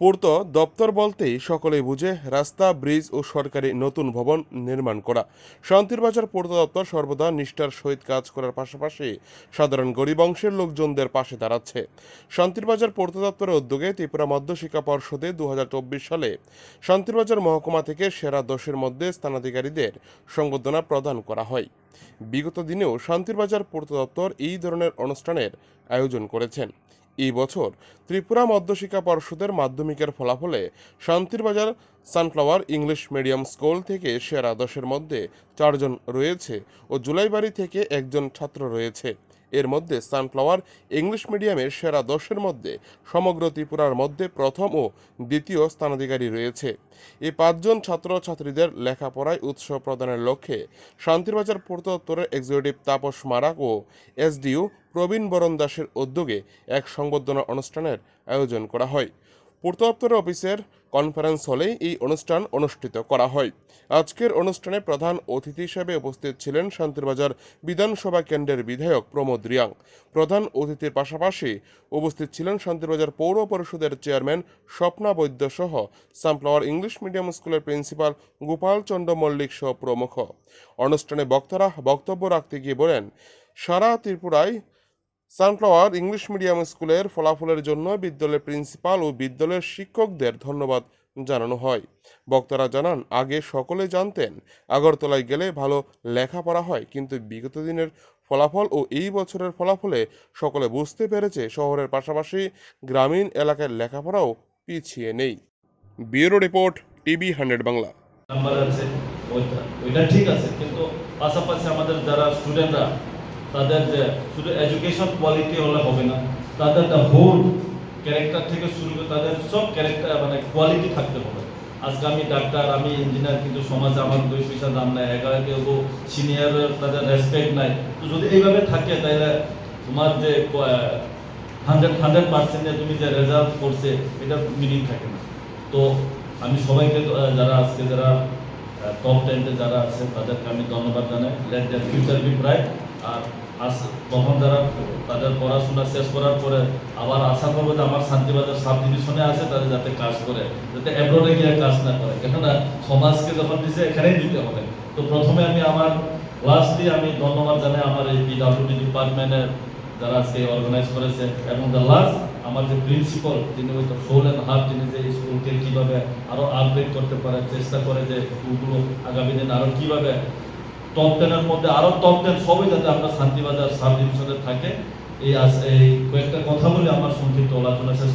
পূর্ত দপ্তর বলতেই সকলেই বুঝে রাস্তা, ব্রিজ ও সরকারি নতুন ভবন নির্মাণ করা। শান্তিরবাজার পূর্ত দপ্তর সর্বদা নিষ্ঠার সহিত কাজ করার পাশাপাশি সাধারণ গরিব অংশের লোকজনদের পাশে দাঁড়াচ্ছে। শান্তিরবাজার পূর্ত দপ্তরের উদ্যোগে ত্রিপুরা মধ্য শিক্ষা পর্ষদে দু হাজার চব্বিশ সালে শান্তিরবাজার মহকুমা থেকে সেরা দশের মধ্যে স্থানাধিকারীদের সংবর্ধনা প্রদান করা হয়। বিগত দিনেও শান্তিরবাজার পূর্ত দপ্তর এই ধরনের অনুষ্ঠানের আয়োজন করেছেন। এই বছর ত্রিপুরা মধ্যশিক্ষা পর্ষদের মাধ্যমিকের ফলাফলে Santirbazar Sunflower English medium school থেকে সেরা দশের মধ্যে চারজন রয়েছে ও জুলাইবাড়ি থেকে একজন ছাত্র রয়েছে। এর মধ্যে সানফ্লাওয়ার ইংলিশ মিডিয়ামের সেরা দশের মধ্যে, সমগ্র ত্রিপুরার মধ্যে প্রথম ও দ্বিতীয় স্থানাধিকারী রয়েছে। এই পাঁচজন ছাত্র ছাত্রীদের লেখাপড়ায় উৎসাহ প্রদানের লক্ষ্যে শান্তিরবাজার পূর্ত দপ্তরের এক্সিকিউটিভ তাপস মারাক ও এসডিও প্রবীণ বরণ দাসের উদ্যোগে এক সংবর্ধনা অনুষ্ঠানের আয়োজন করা হয়। পূর্ত দপ্তরের অফিসের কনফারেন্স হলে এই অনুষ্ঠান অনুষ্ঠিত করা হয়। আজকের অনুষ্ঠানে প্রধান অতিথি হিসেবে উপস্থিত ছিলেন শান্তিরবাজার বিধানসভা কেন্দ্রের বিধায়ক প্রমোদ রিয়াং। প্রধান অতিথির পাশাপাশি উপস্থিত ছিলেন শান্তিরবাজার পৌর পরিষদের চেয়ারম্যান স্বপ্না বৈদ্য সহ সানফ্লাওয়ার ইংলিশ মিডিয়াম স্কুলের প্রিন্সিপাল গোপাল চন্দ্র মল্লিক সহ প্রমুখ। অনুষ্ঠানে বক্তারা বক্তব্য রাখতে গিয়ে বলেন, সারা ত্রিপুরায় সানফ্লাওয়ার ইংলিশ মিডিয়াম স্কুলের ফলাফলের জন্য বিদ্যালয়ের প্রিন্সিপাল ও বিদ্যালয়ের শিক্ষকদের ধন্যবাদ জানানো হয়। বক্তারা জানান, আগে সকলে জানতেন, আগরতলায় গেলে ভালো লেখাপড়া হয়, কিন্তু বিগত দিনের ফলাফল ও এই বছরের ফলাফলে সকলে বুঝতে পেরেছে শহরের পাশাপাশি গ্রামীণ এলাকার লেখাপড়াও পিছিয়ে নেই। Bureau report, TV hundred Bangla. Number আছে, ওইটা ঠিক আছে, কিন্তু পাশাপাশি আমাদের যারা স্টুডেন্টরা তাদের যে শুধু এডুকেশন কোয়ালিটি হলে হবে না, তাদের দ্য হোল ক্যারেক্টার থেকে শুরু করে তাদের সব ক্যারেক্টার মানে কোয়ালিটি থাকতে হবে। আজকে আমি ডাক্তার, আমি ইঞ্জিনিয়ার কিন্তু সমাজে আমার দুই পয়সা দাম নাই এগারো কেউ সিনিয়র তাদের রেসপেক্ট নাই। তো যদি এইভাবে থাকে তাহলে তোমার যে হান্ড্রেড হান্ড্রেড পার্সেন্টে তুমি যে রেজাল্ট করছে, এটা মিনিং থাকে না। তো আমি সবাইকে যারা আজকে যারা টপ টেন্টে যারা আছে, তাদেরকে আমি ধন্যবাদ জানাই। Let their future be bright আর আস, তখন যারা তাদের পড়াশোনা শেষ করার পরে আবার আশা করব যে আমার শান্তিবাজার সাব ডিভিশনে আছে তাদের যাতে কাজ করে, যাতে অ্যাব্রোডে গিয়ে কাজ না করে। কেননা সমাজকে যখন দিছে, এখানেই দিতে হবে। তো প্রথমে আমি আমার লাস্টলি আমি ধন্যবাদ জানাই আমার এই পিডাব্লিউডি ডিপার্টমেন্টের যারা আজকে অর্গানাইজ করেছে। এবং দ্য লাস্ট আমার যে প্রিন্সিপাল তিনি ওই সোল অ্যান্ড হার্ট তিনি যে স্কুলকে কীভাবে আরও আপগ্রেড করতে পারে চেষ্টা করে যে স্কুলগুলো আগামী দিন আরও কীভাবে টপ টেনের মধ্যে আরও টপ টেন সবই যাতে আমরা শান্তিবাজার সাব ডিভিশনে থাকে। এই এই কয়েকটা কথা বলে আমার সংক্ষিপ্ত আলোচনা শেষ